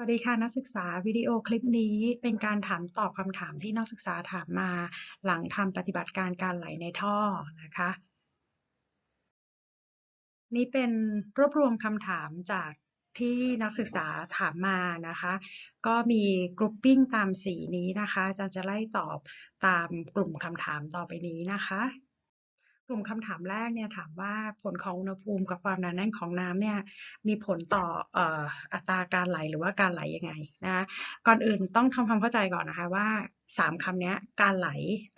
วัสดีค่ะนักศึกษาวิดีโอคลิปนี้เป็นการถามตอบคำถามที่นักศึกษาถามมาหลังทำปฏิบัติการการไหลในท่อนะคะ นี่เป็นรวบรวมคำถามจากที่นักศึกษาถามมานะคะ ก็มีกรุ๊ปปิ้งตามสีนี้นะคะอาจารย์จะไล่ตอบตามกลุ่มคำถามต่อไปนี้นะคะ กลุ่มคำถามแรกเนี่ยถามว่าผลของอุณหภูมิกับความหนาแน่นของน้ำเนี่ยมีผลต่อออ,อัตราการไหลหรือว่าการไหลยังไงนะคะก่อนอื่นต้องทำความเข้าใจก่อนนะคะว่าสามคำนี้การไหล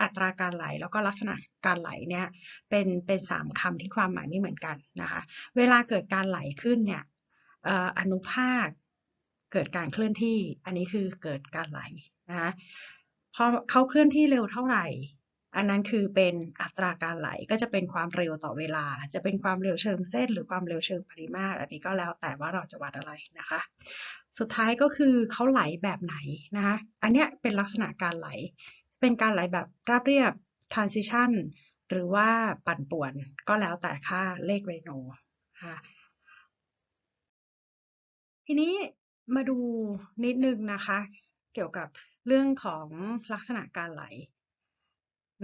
อัตราการไหลแล้วก็ลักษณะการไหลเนี่ยเป็นเป็นสามคำที่ความหมายไม่เหมือนกันนะคะเวลาเกิดการไหลขึ้นเนี่ยอออนุภาคเกิดการเคลื่อนที่อันนี้คือเกิดการไหลนะคะพอเขาเคลื่อนที่เร็วเท่าไหร่ อันนั้นคือเป็นอัตราการไหลก็จะเป็นความเร็วต่อเวลา จะเป็นความเร็วเชิงเส้น หรือความเร็วเชิงปริมาตร อันนี้ก็แล้วแต่ว่าเราจะวัดอะไรนะคะ สุดท้ายก็คือเขาไหลแบบไหนนะคะอันเนี้ยเป็นลักษณะการไหล เป็นการไหลแบบราบเรียบ transition หรือว่าปั่นป่วนก็แล้วแต่ค่าเลขเรโนค่ะทีนี้มาดูนิดนึงนะคะ เกี่ยวกับเรื่องของลักษณะการไหล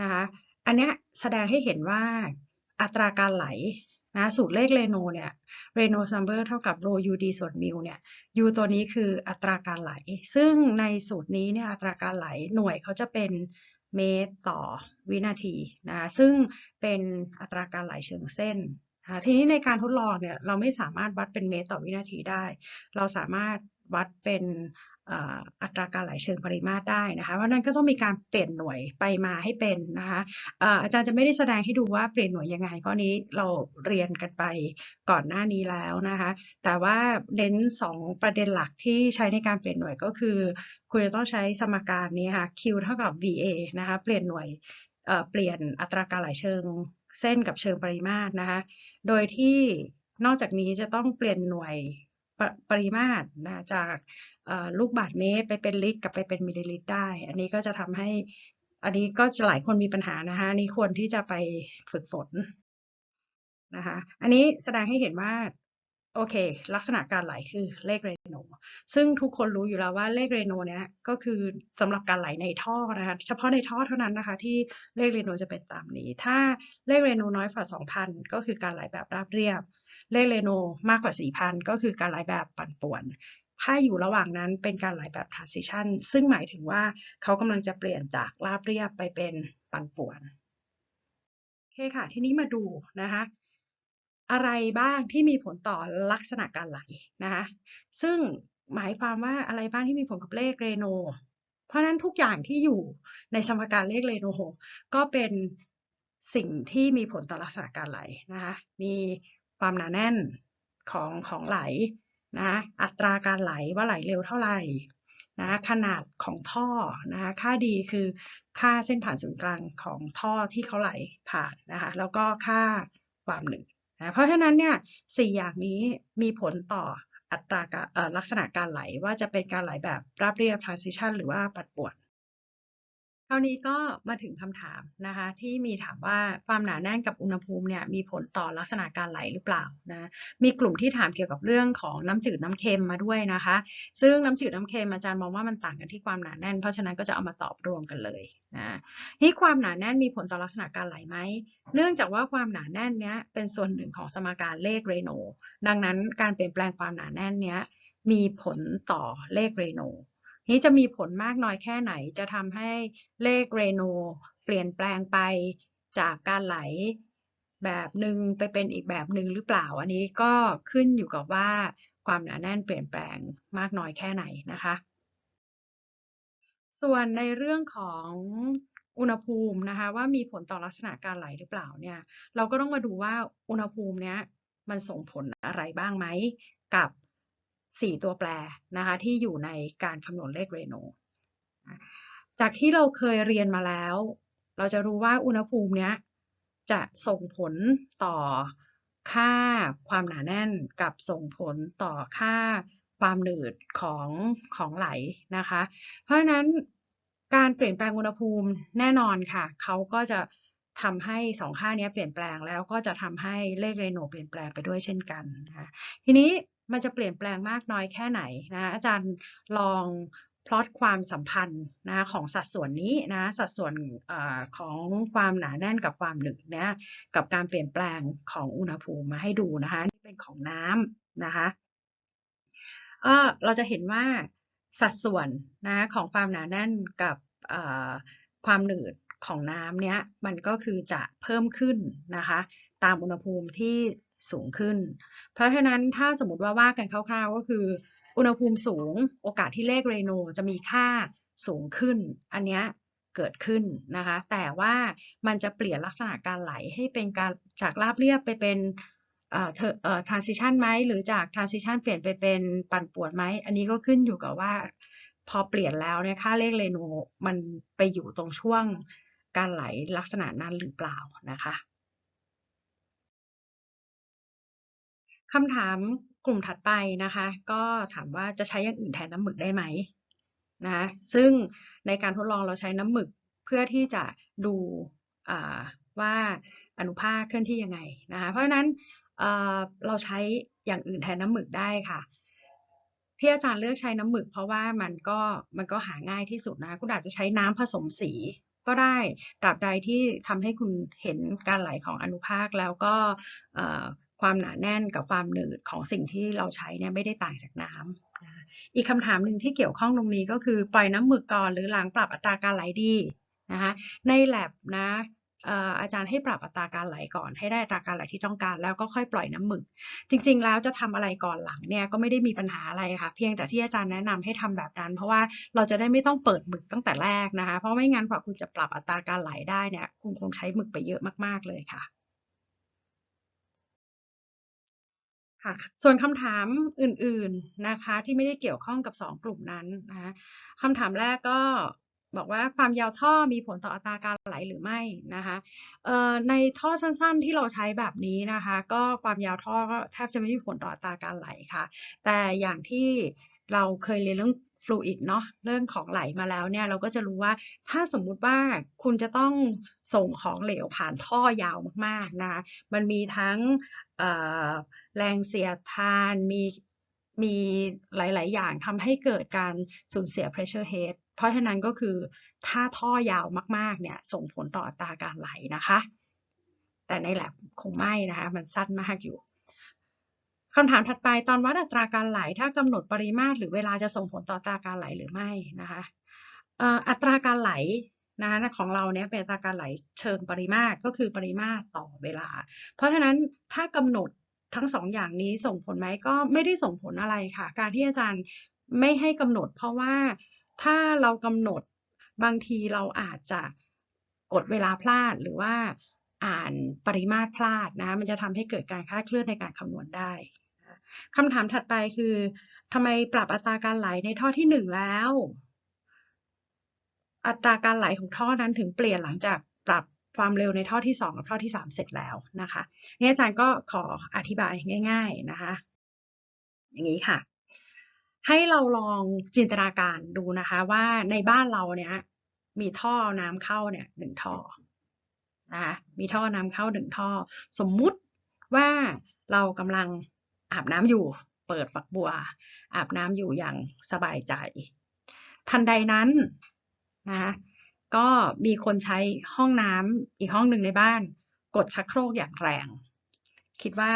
นะคะอันนี้แสดงให้เห็นว่าอัตราการไหลนะสูตรเลขเรโนเนี่ยเรโนซัมเบอร์เท่ากับโรยูดีส่วนมิวเนี่ยยูตัวนี้คืออัตราการไหล ซึ่งในสูตรนี้เนี่ยอัตราการไหลหน่วยเขาจะเป็นเมตรต่อวินาทีนะซึ่งเป็นอัตราการไหลเชิงเส้นนะทีนี้ในการทดลองเนี่ยเราไม่สามารถวัดเป็นเมตรต่อวินาทีได้ เราสามารถวัดเป็น อัตราการไหลเชิงปริมาตรได้นะคะเพราะนั้นก็ต้องมีการเปลี่ยนหน่วยไปมาให้เป็นนะคะอาจารย์จะไม่ได้แสดงให้ดูว่าเปลี่ยนหน่วยยังไง เพราะนี้เราเรียนกันไปก่อนหน้านี้แล้วนะคะ แต่ว่าเน้น 2 ประเด็นหลักที่ใช้ในการเปลี่ยนหน่วยก็คือ คุณจะต้องใช้สมการนี้ค่ะ Q เท่ากับ VA นะคะเปลี่ยนหน่วยเปลี่ยนอัตราการไหลเชิงเส้นกับเชิงปริมาตรนะคะ โดยที่นอกจากนี้จะต้องเปลี่ยนหน่วย ปปริมาตรนะจากลูกบาศก์เมตรไปเป็นลิตรกับไปเป็นมิลลิลิตรได้ อันนี้ก็จะทำให้อันนี้ก็จะหลายคนมีปัญหานะคะนี่ควรที่จะไปฝึกฝนนะคะอันนี้แสดงให้เห็นว่าโอเค ลักษณะการไหลคือเลขเรโน ซึ่งทุกคนรู้อยู่แล้วว่าเลขเรโนเนี้ยก็คือสำหรับการไหลในท่อนะคะ เฉพาะในท่อเท่านั้นนะคะ ที่เลขเรโนจะเป็นตามนี้ ถ้าเลขเรโนน้อยกว่า2,000 ก็คือการไหลแบบราบเรียบ เลขเรโนมากกว่า 4,000 ก็คือการไหลแบบปั่นป่วน ถ้าอยู่ระหว่างนั้นเป็นการไหลแบบ transition ซึ่งหมายถึงว่าเขากำลังจะเปลี่ยนจากราบเรียบไปเป็นปั่นป่วนโอเคค่ะ ทีนี้มาดูนะคะอะไรบ้างที่มีผลต่อลักษณะการไหลนะคะ ซึ่งหมายความว่าอะไรบ้างที่มีผลกับเลขเรโน เพราะนั้นทุกอย่างที่อยู่ในสมการเลขเรโนก็เป็นสิ่งที่มีผลต่อลักษณะการไหลนะคะ มี ความหนาแน่นของของไหลนะอัตราการไหลว่าไหลเร็วเท่าไหร่นะขนาดของท่อนะคะค่าดีคือค่าเส้นผ่านศูนย์กลางของท่อที่เขาไหลผ่านนะคะแล้วก็ค่าความหนึบนะเพราะฉะนั้นเนี่ยสี่อย่างนี้มีผลต่ออัตราลักษณะการไหลว่าจะเป็นการไหลแบบราบเรียบ transition หรือว่าปัดป่วน คราวนี้ก็มาถึงคำถามนะคะที่มีถามว่าความหนาแน่นกับอุณหภูมิเนี่ยมีผลต่อลักษณะการไหลหรือเปล่านะมีกลุ่มที่ถามเกี่ยวกับเรื่องของน้ำจืดน้ำเค็มมาด้วยนะคะ ซึ่งน้ำจืดน้ำเค็มอาจารย์มองว่ามันต่างกันที่ความหนาแน่น เพราะฉะนั้นก็จะเอามาตอบรวมกันเลยนะที่ความหนาแน่นมีผลต่อลักษณะการไหลไหมเนื่องจากว่าความหนาแน่นเนี้ยเป็นส่วนหนึ่งของสมการเลขเรโนดังนั้นการเปลี่ยนแปลงความหนาแน่นเนี้ยมีผลต่อเลขเรโน นี้จะมีผลมากน้อยแค่ไหน จะทำให้เลขเรโนเปลี่ยนแปลงไปจากการไหลแบบหนึ่งไปเป็นอีกแบบหนึ่งหรือเปล่า อันนี้ก็ขึ้นอยู่กับว่าความหนาแน่นเปลี่ยนแปลงมากน้อยแค่ไหนนะคะ ส่วนในเรื่องของอุณหภูมินะคะว่ามีผลต่อลักษณะการไหลหรือเปล่าเนี่ย เราก็ต้องมาดูว่าอุณหภูมิเนี้ยมันส่งผลอะไรบ้างไหมกับ 4 ตัวแปรนะคะที่อยู่ในการคำนวณเลขเรโนจากที่เราเคยเรียนมาแล้ว เราจะรู้ว่าอุณหภูมิเนี้ยจะส่งผลต่อค่าความหนาแน่นกับส่งผลต่อค่าความหนืดของของไหลนะคะ เพราะฉะนั้นการเปลี่ยนแปลงอุณหภูมิแน่นอนค่ะ เขาก็จะทำให้สองค่านี้เปลี่ยนแปลงแล้วก็จะทำให้เลขเรโนเปลี่ยนแปลงไปด้วยเช่นกันนะคะทีนี้ มันจะเปลี่ยนแปลงมากน้อยแค่ไหนนะอาจารย์ลองพลอตความสัมพันธ์นะของสัดส่วนนี้นะสัดส่วนอของความหนาแน่นกับความหนึบนะกับการเปลี่ยนแปลงของอุณหภูมิมาให้ดูนะคะนี่เป็นของน้ำนะคะเออเราจะเห็นว่าสัดส่วนนะของความหนาแน่นกับความหนืดของน้ำเนี้ยมันก็คือจะเพิ่มขึ้นนะคะ ตามอุณหภูมิที่ สูงขึ้น เพราะฉะนั้นถ้าสมมติว่าว่ากันคร่าวๆ ก็คือ อุณหภูมิสูงโอกาสที่เลขเรโนจะมีค่าสูงขึ้น อันนี้เกิดขึ้นนะคะ แต่ว่ามันจะเปลี่ยนลักษณะการไหลให้เป็นการจากราบเรียบไปเป็นเอ่อเอเอ่อ transition ไหมหรือจาก transition เปลี่ยนไปเป็นปั่นป่วนไหมอันนี้ก็ขึ้นอยู่กับว่า พอเปลี่ยนแล้วเนี่ยค่าเลขเรโนมันไปอยู่ตรงช่วงการไหลลักษณะนั้นหรือเปล่านะคะ คำถามกลุ่มถัดไปนะคะ ก็ถามว่าจะใช้อย่างอื่นแทนน้ำหมึกได้ไหมนะคะซึ่งในการทดลองเราใช้น้ำหมึกเพื่อที่จะดูว่าอนุภาคเคลื่อนที่ยังไงนะคะเพราะฉะนั้นเเราใช้อย่างอื่นแทนน้ำหมึกได้ค่ะ ที่อาจารย์เลือกใช้น้ำหมึก เพราะว่ามันก็มันก็หาง่ายที่สุดนะคุณอาจจะใช้น้ำผสมสีก็ได้ตราบใดที่ทำให้คุณเห็นการไหลของอนุภาคแล้วก็ ความหนาแน่นกับความหนืดของสิ่งที่เราใช้เนี่ยไม่ได้ต่างจากน้ำอีกคำถามหนึ่งที่เกี่ยวข้องตรงนี้ก็คือปล่อยน้ำหมึกก่อนหรือหลังปรับอัตราการไหลดีนะคะใน lab นะอาจารย์ให้ปรับอัตราการไหลก่อนให้ได้อัตราการไหลที่ต้องการแล้วก็ค่อยปล่อยน้ำหมึก จริง ๆ แล้วจะทำอะไรก่อนหลังเนี่ยก็ไม่ได้มีปัญหาอะไรค่ะ เพียงแต่ที่อาจารย์แนะนำให้ทำแบบนั้น เพราะว่าเราจะได้ไม่ต้องเปิดหมึกตั้งแต่แรกนะคะ เพราะไม่งั้นกว่าคุณจะปรับอัตราการไหลได้เนี่ยคุณคงใช้หมึกไปเยอะมากๆเลยค่ะ ค่ะ ส่วนคำถามอื่นๆนะคะ ที่ไม่ได้เกี่ยวข้องกับ 2 กลุ่มนั้นนะคะคำถามแรกก็บอกว่าความยาวท่อมีผลต่ออัตราการไหลหรือไม่นะคะในท่อสั้นๆที่เราใช้แบบนี้นะคะ ก็ความยาวท่อก็แทบจะไม่มีผลต่ออัตราการไหลค่ะ แต่อย่างที่เราเคยเรียนเรื่อง fluid เนาะเรื่องของไหลมาแล้วเนี่ยเราก็จะรู้ว่าถ้าสมมุติว่าคุณจะต้องส่งของเหลวผ่านท่อยาวมากๆนะคะมันมีทั้งแรงเสียดทานมีมีหลาย ๆ อย่างทำให้เกิดการสูญเสีย pressure head เพราะฉะนั้นก็คือถ้าท่อยาวมาก ๆ เนี่ยส่งผลต่ออัตราการไหลนะคะ แต่ใน lab คงไม่นะคะ มันสั้นมากอยู่ คำถามถัดไปตอนวัดอัตราการไหล ถ้ากำหนดปริมาตรหรือเวลาจะส่งผลต่ออัตราการไหลหรือไม่นะคะอัตราการไหลนะคะของเราเนี่ยเป็นอัตราการไหลเชิงปริมาตรก็คือปริมาตรต่อเวลา เพราะฉะนั้นถ้ากำหนดทั้งสองอย่างนี้ส่งผลไหมก็ไม่ได้ส่งผลอะไรค่ะ การที่อาจารย์ไม่ให้กำหนด เพราะว่าถ้าเรากำหนดบางทีเราอาจจะกดเวลาพลาดหรือว่าอ่านปริมาตรพลาดนะมันจะทำให้เกิดการคลาดเคลื่อนในการคำนวณได้ คำถามถัดไปคือทำไมปรับอัตราการไหลในท่อที่หนึ่งแล้ว อัตราการไหลของท่อนั้นถึงเปลี่ยนหลังจากปรับความเร็วในท่อที่สองกับท่อที่สามเสร็จแล้วนะคะนี่อาจารย์ก็ขออธิบายง่าย ๆนะคะ อย่างนี้ค่ะ ให้เราลองจินตนาการดูนะคะว่าในบ้านเราเนี่ยมีท่อน้ำเข้าเนี่ยหนึ่งท่อนะคะมีท่อน้ำเข้าหนึ่งท่อ สมมุติว่าเรากำลัง อาบน้ำอยู่ เปิดฝักบัว อาบน้ำอยู่อย่างสบายใจ ทันใดนั้นนะก็มีคนใช้ห้องน้ำอีกห้องหนึ่งในบ้าน กดชักโครกอย่างแรง คิดว่า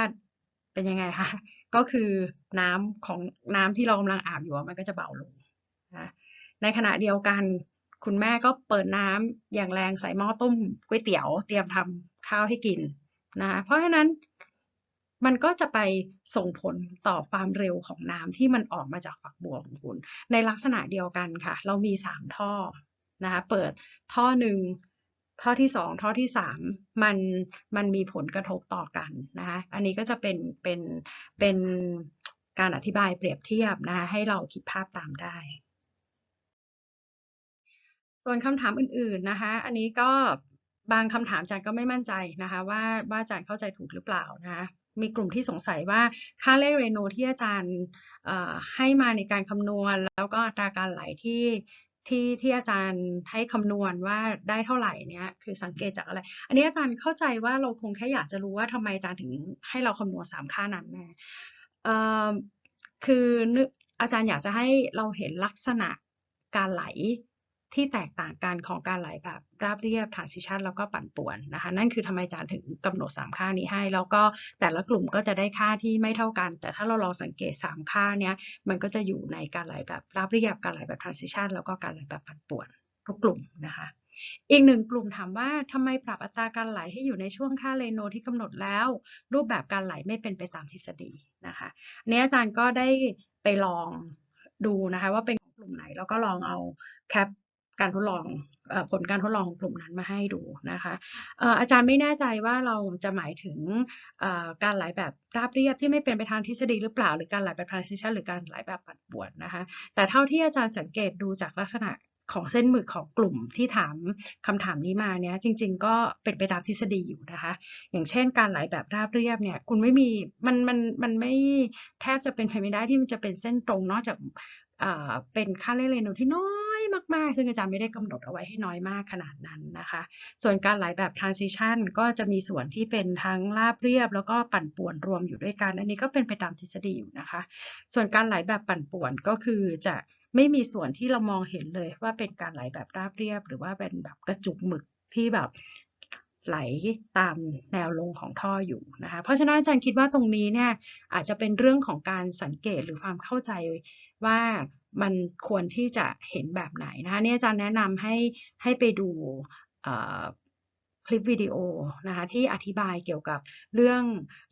เป็นยังไงคะก็คือน้ำของน้ำที่เรากำลังอาบอยู่มันก็จะเบาลงนะในขณะเดียวกันคุณแม่ก็เปิดน้ำอย่างแรงใส่หม้อต้มก๋วยเตี๋ยว เตรียมทำข้าวให้กินนะเพราะฉะนั้น มันก็จะไปส่งผลต่อความเร็วของน้ำที่มันออกมาจากฝักบัวของคุณ ในลักษณะเดียวกันค่ะ เรามีสามท่อนะคะเปิดท่อหนึ่งท่อที่สองท่อที่สามมันมันมีผลกระทบต่อกันนะคะอันนี้ก็จะเป็นเป็นเป็นการอธิบายเปรียบเทียบนะคะให้เราคิดภาพตามได้ ส่วนคำถามอื่นๆนะคะอันนี้ก็บางคำถามอาจารย์ก็ไม่มั่นใจนะคะว่าว่าอาจารย์เข้าใจถูกหรือเปล่านะคะ มีกลุ่มที่สงสัยว่าค่าเลขเรโนที่อาจารย์ให้มาในการคำนวณ แล้วก็อัตราการไหลที่ที่ที่อาจารย์ให้คำนวณว่าได้เท่าไหร่เนี่ยคือสังเกตจากอะไร อันนี้อาจารย์เข้าใจว่าเราคงแค่อยากจะรู้ว่าทำไมอาจารย์ถึงให้เราคำนวณสามค่านั้นนะคืออาจารย์อยากจะให้เราเห็นลักษณะการไหล ที่แตกต่างกันของการไหลแบบราบเรียบ transition แล้วก็ปั่นป่วนนะคะ นั่นคือทำไมอาจารย์ถึงกำหนด 3 ค่านี้ให้ แล้วก็แต่ละกลุ่มก็จะได้ค่าที่ไม่เท่ากัน แต่ถ้าเราลองสังเกต 3 ค่าเนี้ยมันก็จะอยู่ในการไหลแบบราบเรียบ การไหลแบบ transition แล้วก็การไหลแบบปั่นป่วนทุกกลุ่มนะคะอีกหนึ่งกลุ่มถามว่าทำไมปรับอัตราการไหลให้อยู่ในช่วงค่าเรโนที่กำหนดแล้ว รูปแบบการไหลไม่เป็นไปตามทฤษฎีนะคะอันนี้อาจารย์ก็ได้ไปลองดูนะคะว่าเป็นกลุ่มไหนแล้วก็ลองเอาแคป การทดลองอผลการทดลองของกลุ่มนั้นมาให้ดูนะคะออาจารย์ไม่แน่ใจว่าเราจะหมายถึงการไหลแบบราบเรียบที่ไม่เป็นไปทางทฤษฎีหรือเปล่า หรือการไหลแบบ transition หรือการไหลแบบปั่นป่วนนะคะ แต่เท่าที่อาจารย์สังเกตดูจากลักษณะของเส้นหมึกของกลุ่มที่ถามคำถามนี้มาเนี้ยจริง ๆ ก็เป็นไปตามทฤษฎีอยู่นะคะ อย่างเช่นการไหลแบบราบเรียบเนี่ยคุณไม่มีมันมันมันไม่แทบจะเป็นไปไม่ได้ที่มันจะเป็นเส้นตรงนอกจากเป็นค่าเล่นเรโนที่น้อย มาก ๆ ซึ่งอาจารย์ไม่ได้กำหนดเอาไว้ให้น้อยมากขนาดนั้นนะคะ ส่วนการไหลแบบ transition ก็จะมีส่วนที่เป็นทั้งราบเรียบ แล้วก็ปั่นป่วนรวมอยู่ด้วยกัน อันนี้ก็เป็นไปตามทฤษฎีอยู่นะคะ ส่วนการไหลแบบปั่นป่วนก็คือจะไม่มีส่วนที่เรามองเห็นเลยว่าเป็นการไหลแบบราบเรียบ หรือว่าเป็นแบบกระจุกหมึกที่แบบ ไหลตามแนวลงของท่ออยู่นะคะ เพราะฉะนั้นอาจารย์คิดว่าตรงนี้เนี่ยอาจจะเป็นเรื่องของการสังเกตหรือความเข้าใจว่ามันควรที่จะเห็นแบบไหนนะคะนี่อาจารย์แนะนำให้ให้ไปดูคลิปวิดีโอนะคะที่อธิบายเกี่ยวกับเรื่อง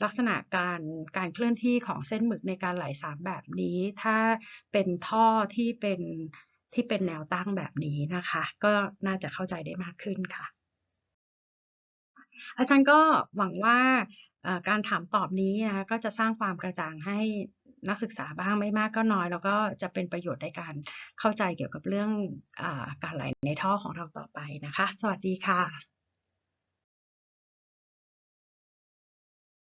ลักษณะการการเคลื่อนที่ของเส้นหมึกในการไหลสามแบบนี้ ถ้าเป็นท่อที่เป็นที่เป็นแนวตั้งแบบนี้นะคะ ก็น่าจะเข้าใจได้มากขึ้นค่ะ อาจารย์ก็หวังว่าการถามตอบนี้นะคะก็จะสร้างความกระจ่างให้นักศึกษาบ้างไม่มากก็น้อย แล้วก็จะเป็นประโยชน์ในการเข้าใจเกี่ยวกับเรื่องอการไหลในท่อของเราต่อไปนะคะ สวัสดีค่ะ